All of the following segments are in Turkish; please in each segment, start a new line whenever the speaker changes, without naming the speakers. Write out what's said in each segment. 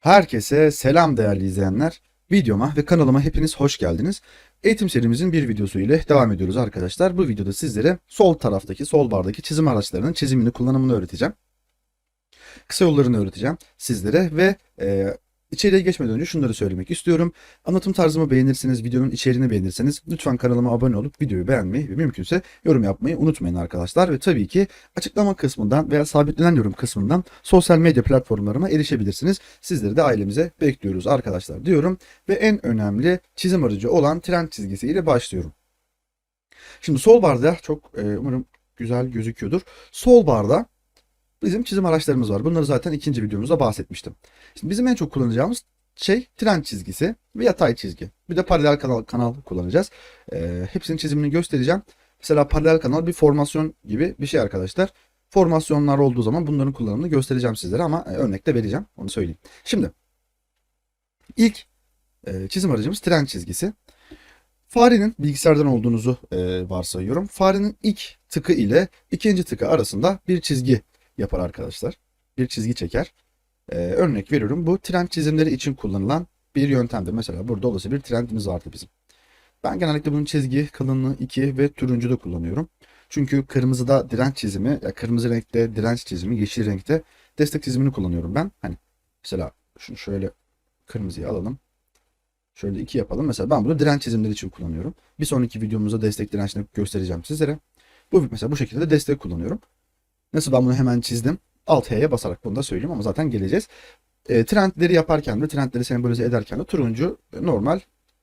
Herkese selam değerli izleyenler. Videoma ve kanalıma hepiniz hoş geldiniz. Eğitim serimizin bir videosu ile devam ediyoruz arkadaşlar. Bu videoda sizlere sol taraftaki, sol bardaki çizim araçlarının çizimini, kullanımını öğreteceğim. Kısa yollarını öğreteceğim sizlere ve e, içeriye geçmeden önce şunları söylemek istiyorum. Anlatım tarzımı beğenirseniz, videonun içeriğini beğenirseniz lütfen kanalıma abone olup videoyu beğenmeyi ve mümkünse yorum yapmayı unutmayın arkadaşlar. Ve tabii ki açıklama kısmından veya sabitlenen yorum kısmından sosyal medya platformlarıma erişebilirsiniz. Sizleri de ailemize bekliyoruz arkadaşlar diyorum. Ve en önemli çizim aracı olan trend çizgisiyle başlıyorum. Şimdi sol barda çok e, umarım güzel gözüküyordur. Sol barda bizim çizim araçlarımız var. Bunları zaten ikinci videomuzda bahsetmiştim. Şimdi bizim en çok kullanacağımız şey trend çizgisi ve yatay çizgi. Bir de paralel kanal, kanal kullanacağız. Ee, hepsinin çizimini göstereceğim. Mesela paralel kanal bir formasyon gibi bir şey arkadaşlar. Formasyonlar olduğu zaman bunların kullanımını göstereceğim sizlere ama e, örnek de vereceğim. Onu söyleyeyim. Şimdi ilk e, çizim aracımız trend çizgisi. Farenin bilgisayardan olduğunuzu e, varsayıyorum. Farenin ilk tıkı ile ikinci tıkı arasında bir çizgi yapar arkadaşlar. Bir çizgi çeker. Ee, örnek veriyorum bu trend çizimleri için kullanılan bir yöntemdir. Mesela burada olası bir trendimiz vardı bizim. Ben genellikle bunun çizgi kalınlığı 2 ve turuncu da kullanıyorum. Çünkü kırmızıda direnç çizimi, ya kırmızı renkte direnç çizimi, yeşil renkte destek çizimini kullanıyorum ben. Hani mesela şunu şöyle kırmızıya alalım. Şöyle 2 yapalım. Mesela ben bunu direnç çizimleri için kullanıyorum. Bir sonraki videomuzda destek dirençini göstereceğim sizlere. Bu mesela bu şekilde destek kullanıyorum. Nasıl ben bunu hemen çizdim? Alt H'ye basarak bunu da söyleyeyim ama zaten geleceğiz. E, trendleri yaparken de trendleri sembolize ederken de turuncu normal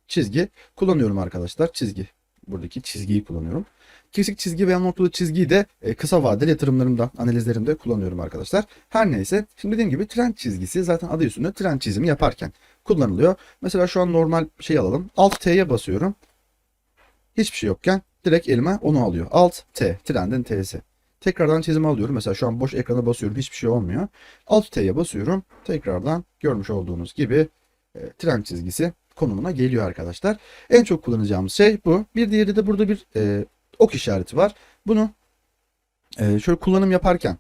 çizgi kullanıyorum arkadaşlar. Çizgi. Buradaki çizgiyi kullanıyorum. Kesik çizgi veya noktalı çizgiyi de e, kısa vadeli yatırımlarımda, analizlerimde kullanıyorum arkadaşlar. Her neyse. Şimdi dediğim gibi trend çizgisi zaten adı üstünde trend çizimi yaparken kullanılıyor. Mesela şu an normal şey alalım. Alt T'ye basıyorum. Hiçbir şey yokken direkt elime onu alıyor. Alt T. Trendin T'si. Tekrardan çizimi alıyorum. Mesela şu an boş ekrana basıyorum. Hiçbir şey olmuyor. Alt T'ye basıyorum. Tekrardan görmüş olduğunuz gibi e, trend çizgisi konumuna geliyor arkadaşlar. En çok kullanacağımız şey bu. Bir diğeri de burada bir e, ok işareti var. Bunu e, şöyle kullanım yaparken,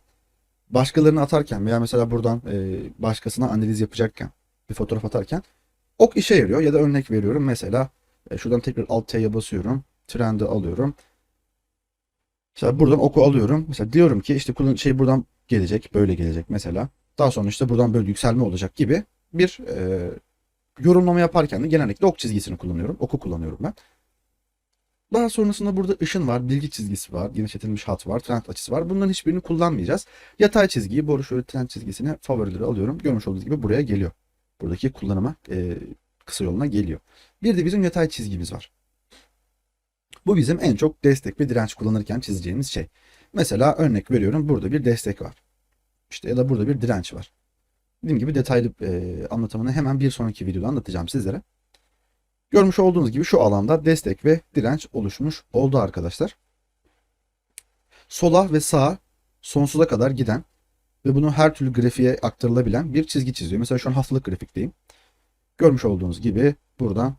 başkalarını atarken veya mesela buradan e, başkasına analiz yapacakken, bir fotoğraf atarken ok işe yarıyor. Ya da örnek veriyorum. Mesela e, şuradan tekrar Alt T'ye basıyorum. Trendi alıyorum. Mesela buradan oku alıyorum. Mesela diyorum ki işte kullan şey buradan gelecek, böyle gelecek mesela. Daha sonra işte buradan böyle yükselme olacak gibi bir e, yorumlama yaparken de genellikle ok çizgisini kullanıyorum. Oku kullanıyorum ben. Daha sonrasında burada ışın var, bilgi çizgisi var, genişletilmiş hat var, trend açısı var. Bunların hiçbirini kullanmayacağız. Yatay çizgiyi, boru şöyle trend çizgisine favorileri alıyorum. Görmüş olduğunuz gibi buraya geliyor. Buradaki kullanıma e, kısa yoluna geliyor. Bir de bizim yatay çizgimiz var. Bu bizim en çok destek ve direnç kullanırken çizeceğimiz şey. Mesela örnek veriyorum burada bir destek var. İşte ya da burada bir direnç var. Dediğim gibi detaylı e, anlatımını hemen bir sonraki videoda anlatacağım sizlere. Görmüş olduğunuz gibi şu alanda destek ve direnç oluşmuş oldu arkadaşlar. Sola ve sağa sonsuza kadar giden ve bunu her türlü grafiğe aktarılabilen bir çizgi çiziyor. Mesela şu an haftalık grafikteyim. Görmüş olduğunuz gibi buradan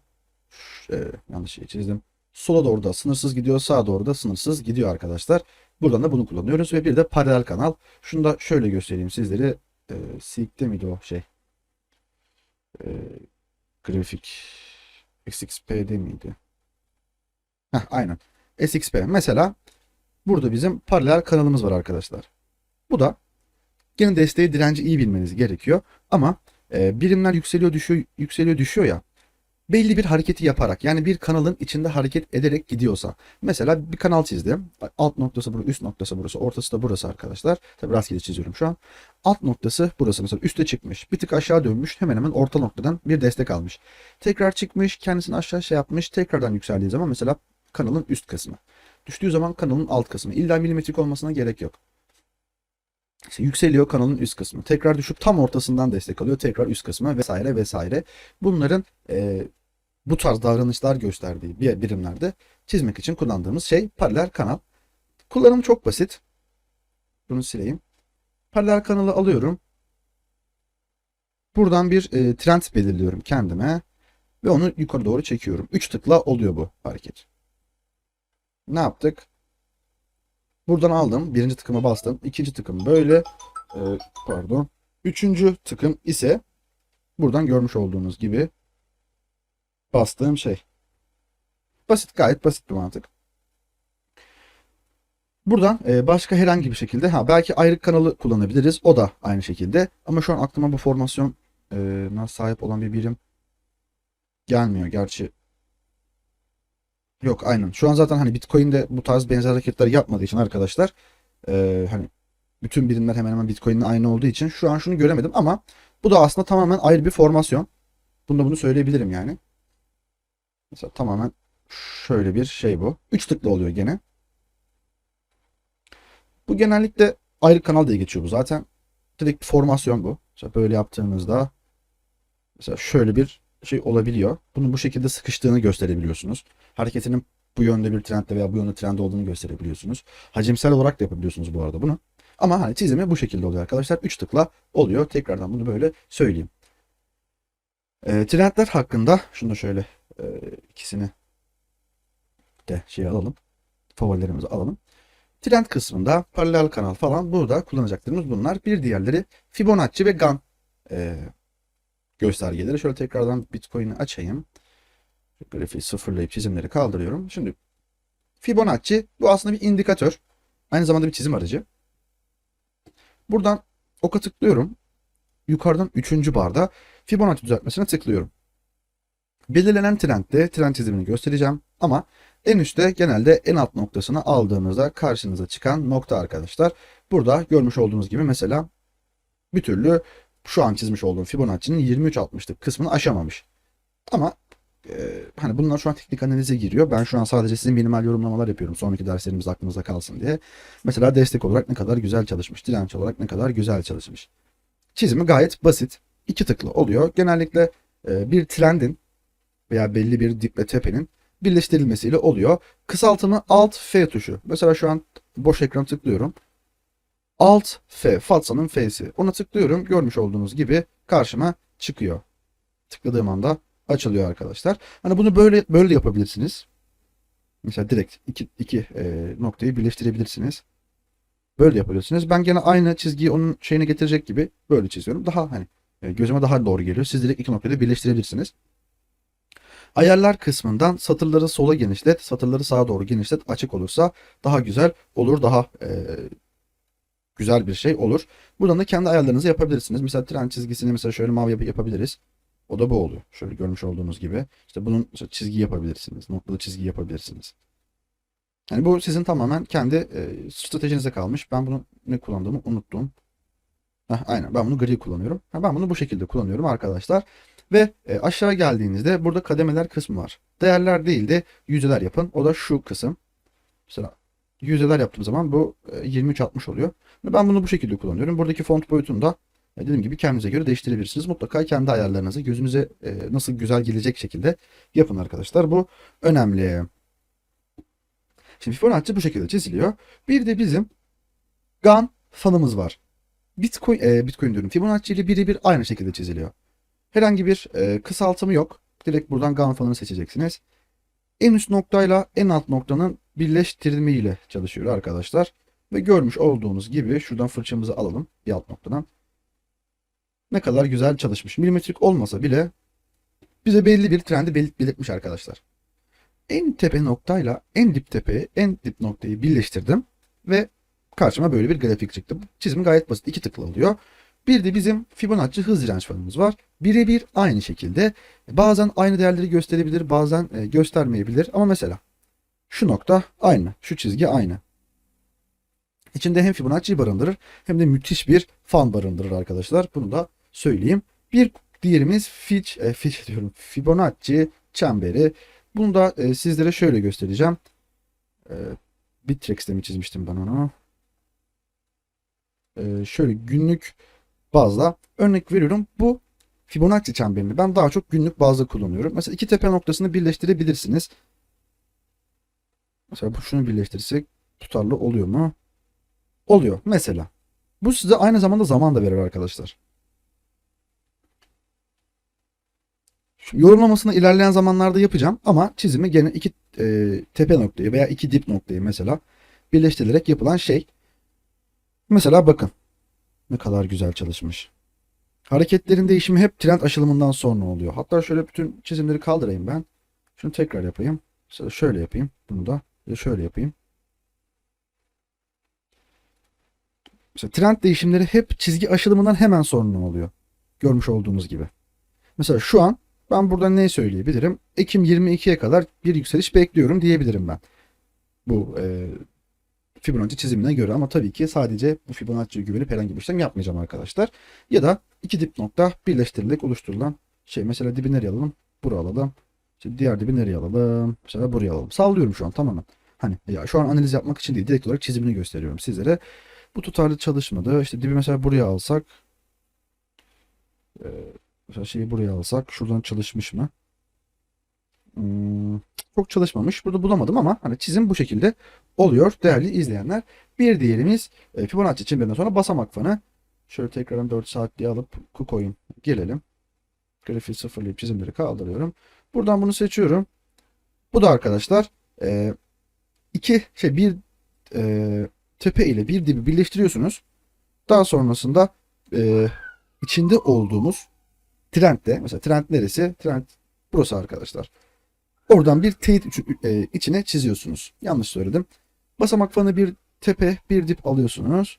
e, yanlış şey çizdim. Sola doğru da sınırsız gidiyor, sağa doğru da sınırsız gidiyor arkadaşlar. Buradan da bunu kullanıyoruz ve bir de paralel kanal. Şunu da şöyle göstereyim sizlere. E, Silk'te miydi o şey? E, grafik SXP'de miydi? Heh, aynen. SXP. Mesela burada bizim paralel kanalımız var arkadaşlar. Bu da yine desteği direnci iyi bilmeniz gerekiyor. Ama e, birimler yükseliyor düşüyor yükseliyor düşüyor ya belli bir hareketi yaparak yani bir kanalın içinde hareket ederek gidiyorsa mesela bir kanal çizdim. Alt noktası burası, üst noktası burası, ortası da burası arkadaşlar. Tabi rastgele çiziyorum şu an. Alt noktası burası mesela üste çıkmış. Bir tık aşağı dönmüş. Hemen hemen orta noktadan bir destek almış. Tekrar çıkmış. Kendisini aşağı şey yapmış. Tekrardan yükseldiği zaman mesela kanalın üst kısmı. Düştüğü zaman kanalın alt kısmı. İlla milimetrik olmasına gerek yok. İşte yükseliyor kanalın üst kısmı. Tekrar düşüp tam ortasından destek alıyor. Tekrar üst kısmı vesaire vesaire. Bunların e, bu tarz davranışlar gösterdiği bir birimlerde çizmek için kullandığımız şey paralel kanal. Kullanım çok basit. Bunu sileyim. Paralel kanalı alıyorum. Buradan bir e, trend belirliyorum kendime ve onu yukarı doğru çekiyorum. 3 tıkla oluyor bu hareket. Ne yaptık? Buradan aldım. Birinci tıkımı bastım. İkinci tıkım böyle. E, pardon. Üçüncü tıkım ise buradan görmüş olduğunuz gibi bastığım şey. Basit gayet basit bir mantık. Buradan e, başka herhangi bir şekilde ha belki ayrık kanalı kullanabiliriz. O da aynı şekilde. Ama şu an aklıma bu formasyon e, sahip olan bir birim gelmiyor. Gerçi yok aynen. Şu an zaten hani Bitcoin'de bu tarz benzer hareketler yapmadığı için arkadaşlar e, hani bütün birimler hemen hemen Bitcoin'le aynı olduğu için şu an şunu göremedim ama bu da aslında tamamen ayrı bir formasyon. Bunda bunu söyleyebilirim yani. Mesela tamamen şöyle bir şey bu. 3 tıklı oluyor gene. Bu genellikle ayrı kanal diye geçiyor bu zaten. Direkt formasyon bu. Mesela böyle yaptığınızda mesela şöyle bir şey olabiliyor. Bunu bu şekilde sıkıştığını gösterebiliyorsunuz. Hareketinin bu yönde bir trendde veya bu yönde trend olduğunu gösterebiliyorsunuz. Hacimsel olarak da yapabiliyorsunuz bu arada bunu. Ama hani çizimi bu şekilde oluyor arkadaşlar. 3 tıkla oluyor. Tekrardan bunu böyle söyleyeyim. E, trendler hakkında şunu da şöyle e, ikisini de şey alalım. Favorilerimizi alalım. Trend kısmında paralel kanal falan burada kullanacaklarımız bunlar. Bir diğerleri Fibonacci ve GAN e, göstergeleri. Şöyle tekrardan Bitcoin'i açayım. Grafiği sıfırlayıp çizimleri kaldırıyorum. Şimdi Fibonacci bu aslında bir indikatör. Aynı zamanda bir çizim aracı. Buradan oka tıklıyorum. Yukarıdan 3. barda Fibonacci düzeltmesine tıklıyorum. Belirlenen trendde trend çizimini göstereceğim ama en üstte genelde en alt noktasını aldığınızda karşınıza çıkan nokta arkadaşlar. Burada görmüş olduğunuz gibi mesela bir türlü şu an çizmiş olduğum Fibonacci'nin 23.60'lık kısmını aşamamış. Ama e, hani bunlar şu an teknik analize giriyor. Ben şu an sadece sizin minimal yorumlamalar yapıyorum. Sonraki derslerimiz aklınızda kalsın diye. Mesela destek olarak ne kadar güzel çalışmış. Direnç olarak ne kadar güzel çalışmış. Çizimi gayet basit. iki tıklı oluyor. Genellikle e, bir trendin veya belli bir diple tepenin birleştirilmesiyle oluyor. Kısaltımı Alt F tuşu. Mesela şu an boş ekran tıklıyorum. Alt F, Fatsa'nın F'si. Ona tıklıyorum. Görmüş olduğunuz gibi karşıma çıkıyor. Tıkladığım anda açılıyor arkadaşlar. Hani bunu böyle böyle de yapabilirsiniz. Mesela direkt iki, iki e, noktayı birleştirebilirsiniz. Böyle yapabilirsiniz. Ben gene aynı çizgiyi onun şeyine getirecek gibi böyle çiziyorum. Daha hani e, gözüme daha doğru geliyor. Siz direkt iki noktayı birleştirebilirsiniz. Ayarlar kısmından satırları sola genişlet, satırları sağa doğru genişlet. Açık olursa daha güzel olur, daha e, güzel bir şey olur. Buradan da kendi ayarlarınızı yapabilirsiniz. Mesela tren çizgisini mesela şöyle mavi yap yapabiliriz. O da bu oluyor. Şöyle görmüş olduğunuz gibi. İşte bunun işte çizgi yapabilirsiniz. Noktalı çizgi yapabilirsiniz. Yani bu sizin tamamen kendi e, stratejinize kalmış. Ben bunu ne kullandığımı unuttum. Heh, aynen ben bunu gri kullanıyorum. Ha, ben bunu bu şekilde kullanıyorum arkadaşlar. Ve e, aşağı geldiğinizde burada kademeler kısmı var. Değerler değil de yüzdeler yapın. O da şu kısım. Mesela yüzdeler yaptığım zaman bu e, 23.60 oluyor. Ben bunu bu şekilde kullanıyorum. Buradaki font boyutunu da e, dediğim gibi kendinize göre değiştirebilirsiniz. Mutlaka kendi ayarlarınızı gözünüze e, nasıl güzel gelecek şekilde yapın arkadaşlar. Bu önemli. Şimdi Fibonacci bu şekilde çiziliyor. Bir de bizim GAN fanımız var. Bitcoin, e, Bitcoin diyorum. Fibonacci ile birebir aynı şekilde çiziliyor. Herhangi bir e, kısaltımı yok. Direkt buradan GAN fanını seçeceksiniz. En üst noktayla en alt noktanın birleştirme çalışıyor arkadaşlar. Ve görmüş olduğunuz gibi şuradan fırçamızı alalım bir alt noktadan. Ne kadar güzel çalışmış. Milimetrik olmasa bile bize belli bir trendi belirt belirtmiş arkadaşlar. En tepe noktayla en dip tepeyi, en dip noktayı birleştirdim ve karşıma böyle bir grafik çıktı. Çizim gayet basit. iki tıkla oluyor. Bir de bizim Fibonacci hız direnç fanımız var. Birebir aynı şekilde. Bazen aynı değerleri gösterebilir, bazen e, göstermeyebilir. Ama mesela şu nokta aynı, şu çizgi aynı. İçinde hem Fibonacci barındırır hem de müthiş bir fan barındırır arkadaşlar. Bunu da söyleyeyim. Bir diğerimiz Fitch, e, Fitch diyorum Fibonacci çemberi. Bunu da e, sizlere şöyle göstereceğim. E, Bitrex'te mi çizmiştim ben onu? E, şöyle günlük bazda örnek veriyorum. Bu Fibonacci çemberini ben daha çok günlük bazda kullanıyorum. Mesela iki tepe noktasını birleştirebilirsiniz. Mesela bu şunu birleştirirsek tutarlı oluyor mu? Oluyor mesela. Bu size aynı zamanda zaman da verir arkadaşlar. Şu yorumlamasını ilerleyen zamanlarda yapacağım ama çizimi gene iki e, tepe noktayı veya iki dip noktayı mesela birleştirilerek yapılan şey. Mesela bakın ne kadar güzel çalışmış. Hareketlerin değişimi hep trend aşılımından sonra oluyor. Hatta şöyle bütün çizimleri kaldırayım ben. Şunu tekrar yapayım. Mesela şöyle yapayım. Bunu da şöyle yapayım. Mesela trend değişimleri hep çizgi aşılımından hemen sonra oluyor. Görmüş olduğunuz gibi. Mesela şu an ben burada ne söyleyebilirim? Ekim 22'ye kadar bir yükseliş bekliyorum diyebilirim ben. Bu e, Fibonacci çizimine göre ama tabii ki sadece bu Fibonacci'ye güvenip herhangi bir işlem yapmayacağım arkadaşlar. Ya da iki dip nokta birleştirilerek oluşturulan şey. Mesela dibi nereye alalım? Buraya alalım. İşte diğer dibi nereye alalım? Mesela buraya alalım. Sallıyorum şu an tamamen. Hani ya şu an analiz yapmak için değil direkt olarak çizimini gösteriyorum sizlere. Bu tutarlı çalışmadı. İşte dibi mesela buraya alsak mesela şeyi buraya alsak şuradan çalışmış mı? Hmm, çok çalışmamış. Burada bulamadım ama hani çizim bu şekilde oluyor değerli izleyenler. Bir diğerimiz e, Fibonacci çemberinden sonra basamak fanı. Şöyle tekrardan 4 saatliğe alıp KuCoin gelelim. Grafiği sıfırlayıp çizimleri kaldırıyorum. Buradan bunu seçiyorum. Bu da arkadaşlar e, iki şey bir e, tepe ile bir dibi birleştiriyorsunuz. Daha sonrasında e, içinde olduğumuz trendde mesela trend neresi? Trend burası arkadaşlar. Oradan bir teyit e, içine çiziyorsunuz. Yanlış söyledim. Basamak fanı bir tepe, bir dip alıyorsunuz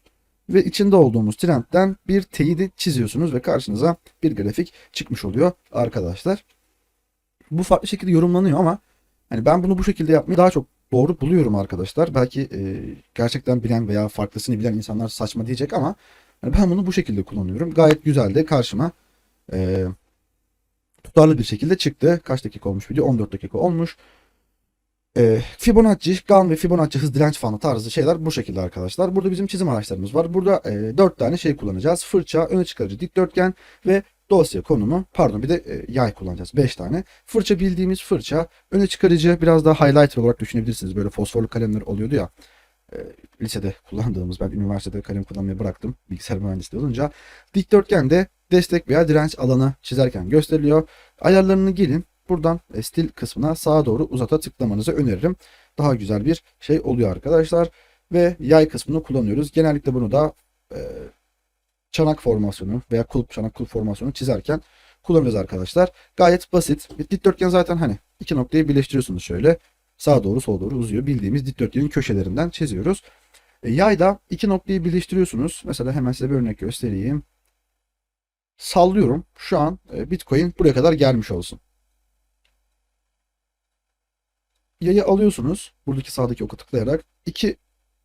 ve içinde olduğumuz trendden bir teyidi çiziyorsunuz ve karşınıza bir grafik çıkmış oluyor arkadaşlar. Bu farklı şekilde yorumlanıyor ama hani ben bunu bu şekilde yapmayı daha çok doğru buluyorum arkadaşlar. Belki e, gerçekten bilen veya farklısını bilen insanlar saçma diyecek ama hani ben bunu bu şekilde kullanıyorum. Gayet güzel de karşıma e, tutarlı bir şekilde çıktı. Kaç dakika olmuş video? 14 dakika olmuş. E, Fibonacci, Gann ve Fibonacci hız direnç fanı tarzı şeyler bu şekilde arkadaşlar. Burada bizim çizim araçlarımız var. Burada e, 4 tane şey kullanacağız. Fırça, öne çıkarıcı dikdörtgen ve dosya konumu. Pardon bir de e, yay kullanacağız. 5 tane. Fırça bildiğimiz fırça. Öne çıkarıcı biraz daha highlighter olarak düşünebilirsiniz. Böyle fosforlu kalemler oluyordu ya. E, lisede kullandığımız ben üniversitede kalem kullanmayı bıraktım. Bilgisayar mühendisliği olunca. Dikdörtgen de destek veya direnç alanı çizerken gösteriliyor. Ayarlarını gelin buradan e, stil kısmına sağa doğru uzata tıklamanızı öneririm. Daha güzel bir şey oluyor arkadaşlar. Ve yay kısmını kullanıyoruz. Genellikle bunu da e, çanak formasyonu veya kulp çanak kulp formasyonu çizerken kullanırız arkadaşlar. Gayet basit. Dikdörtgen zaten hani iki noktayı birleştiriyorsunuz şöyle. Sağa doğru sola doğru uzuyor. Bildiğimiz dikdörtgenin köşelerinden çiziyoruz. E, yayda iki noktayı birleştiriyorsunuz. Mesela hemen size bir örnek göstereyim. Sallıyorum. Şu an e, Bitcoin buraya kadar gelmiş olsun. Yayı alıyorsunuz. Buradaki sağdaki oku tıklayarak iki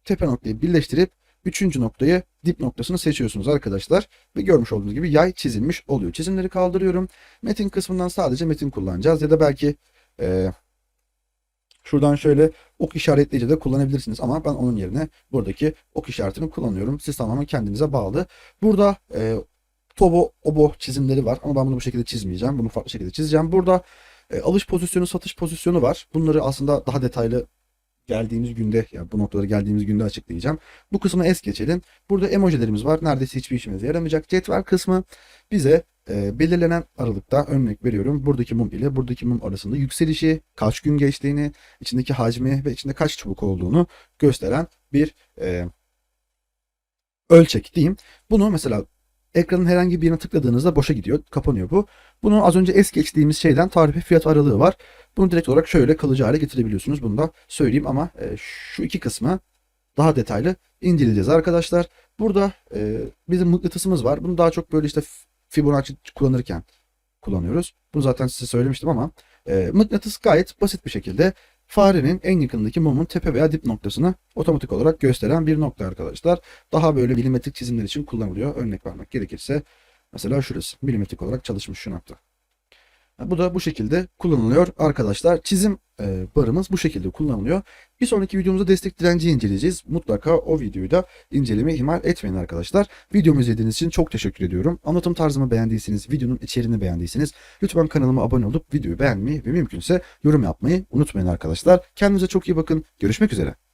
tepe noktayı birleştirip üçüncü noktayı dip noktasını seçiyorsunuz arkadaşlar. Ve görmüş olduğunuz gibi yay çizilmiş oluyor. Çizimleri kaldırıyorum. Metin kısmından sadece metin kullanacağız. Ya da belki e, şuradan şöyle ok işaretleyici de kullanabilirsiniz. Ama ben onun yerine buradaki ok işaretini kullanıyorum. Siz tamamen kendinize bağlı. Burada e, Tobo, obo çizimleri var ama ben bunu bu şekilde çizmeyeceğim. Bunu farklı şekilde çizeceğim. Burada e, alış pozisyonu, satış pozisyonu var. Bunları aslında daha detaylı geldiğimiz günde, ya bu noktalara geldiğimiz günde açıklayacağım. Bu kısmı es geçelim. Burada emojilerimiz var. Neredeyse hiçbir işimize yaramayacak. Cetvel kısmı bize e, belirlenen aralıkta örnek veriyorum. Buradaki mum ile buradaki mum arasında yükselişi, kaç gün geçtiğini, içindeki hacmi ve içinde kaç çubuk olduğunu gösteren bir e, ölçek diyeyim. Bunu mesela ekranın herhangi bir yerine tıkladığınızda boşa gidiyor. Kapanıyor bu. Bunu az önce es geçtiğimiz şeyden tarife fiyat aralığı var. Bunu direkt olarak şöyle kalıcı hale getirebiliyorsunuz. Bunu da söyleyeyim ama e, şu iki kısmı daha detaylı inceleyeceğiz arkadaşlar. Burada e, bizim mıknatısımız var. Bunu daha çok böyle işte Fibonacci kullanırken kullanıyoruz. Bunu zaten size söylemiştim ama e, mıknatıs gayet basit bir şekilde farenin en yakınındaki mumun tepe veya dip noktasını otomatik olarak gösteren bir nokta arkadaşlar. Daha böyle milimetrik çizimler için kullanılıyor. Örnek vermek gerekirse mesela şurası milimetrik olarak çalışmış şu nokta. Bu da bu şekilde kullanılıyor arkadaşlar. Çizim e, barımız bu şekilde kullanılıyor. Bir sonraki videomuzda destek direnci inceleyeceğiz. Mutlaka o videoyu da incelemeyi ihmal etmeyin arkadaşlar. Videomu izlediğiniz için çok teşekkür ediyorum. Anlatım tarzımı beğendiyseniz, videonun içeriğini beğendiyseniz lütfen kanalıma abone olup videoyu beğenmeyi ve mümkünse yorum yapmayı unutmayın arkadaşlar. Kendinize çok iyi bakın. Görüşmek üzere.